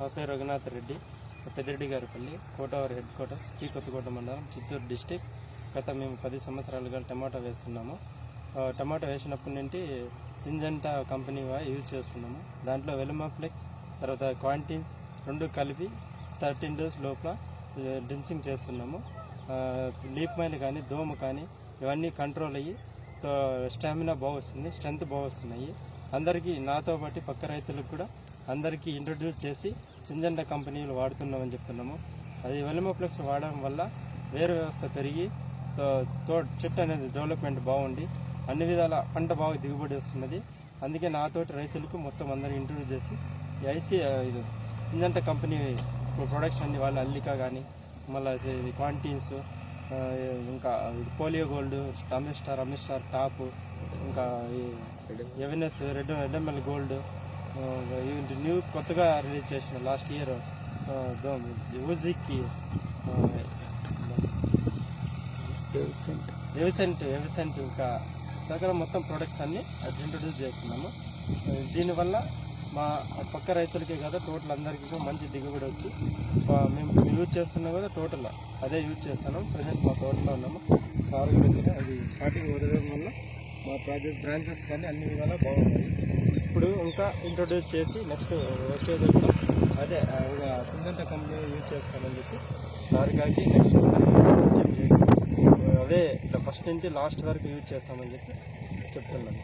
నా పేరు రఘునాథ్ రెడ్డి పెద్దిరెడ్డి గారిపల్లి కోటవర్ హెడ్ క్వార్టర్స్ టీ కొత్తకోట మండలం చిత్తూరు డిస్టిక్. గత మేము పది సంవత్సరాలుగా టమాటా వేస్తున్నాము. టమాటా వేసినప్పటి నుండి సింజంటా కంపెనీ యూజ్ చేస్తున్నాము. దాంట్లో వెలుమాఫ్లెక్స్ తర్వాత క్వాంటిన్స్ రెండు కలిపి థర్టీన్ డేస్ లోపల డ్రిన్సింగ్ చేస్తున్నాము. లీప్ మైల్ కానీ దోమ కానీ ఇవన్నీ కంట్రోల్ అయ్యి స్టామినా బాగా వస్తుంది స్ట్రెంత్ బాగా వస్తున్నాయి అందరికీ నాతో పాటు పక్క రైతులకు కూడా అందరికీ ఇంట్రడ్యూస్ చేసి సింజండా కంపెనీలు వాడుతున్నామని చెప్తున్నాము. అది వెలిమోప్లెక్స్ వాడడం వల్ల వేరు వ్యవస్థ పెరిగి తో- చెట్టు అనేది డెవలప్మెంట్ బాగుండి అన్ని విధాల పంట బాగా దిగుబడి వస్తున్నది. అందుకే నాతోటి రైతులకు మొత్తం అందరికీ ఇంట్రడ్యూస్ చేసి ఐసీ ఇది సింజంటా కంపెనీ ప్రొడక్ట్స్ అన్ని వాళ్ళు అల్లిక కానీ మళ్ళీ క్వాంటీన్స్ ఇంకా Folio gold Amistar Amistar top ఇంకా ఎవినెస్ red Ridomil gold Uh, event new కొత్తగా రిలీజ్ చేసిన లాస్ట్ ఇయర్ మ్యూజిక్కి ఎవిసెంట్ ఎవిసెంట్ ఇంకా సగం మొత్తం ప్రొడక్ట్స్ అన్ని ఇంట్రొడ్యూస్ చేస్తున్నాము. Uh, దీనివల్ల మా పక్క రైతులకే కదా టోటల్ అందరికీ కూడా మంచి దిగుబడి వచ్చి మేము యూజ్ చేస్తున్నాం కదా టోటల్ అదే యూజ్ చేస్తున్నాం. ప్రజెంట్ మా తోటలో ఉన్నాము. సార్ అది స్టార్టింగ్ వదలడం వల్ల మా ప్రాజెక్ట్ బ్రాంచెస్ కానీ అన్ని విధాలా బాగున్నాయి. ఇప్పుడు ఇంకా ఇంట్రొడ్యూస్ చేసి నెక్స్ట్ వచ్చేది అదే సింగంట కంపెనీ యూజ్ చేస్తామని చెప్పి సార్ గారికి నెక్స్ట్ చేసి అదే ఫస్ట్ నుంచి లాస్ట్ వరకు యూజ్ చేస్తామని చెప్పి చెప్తున్నాను.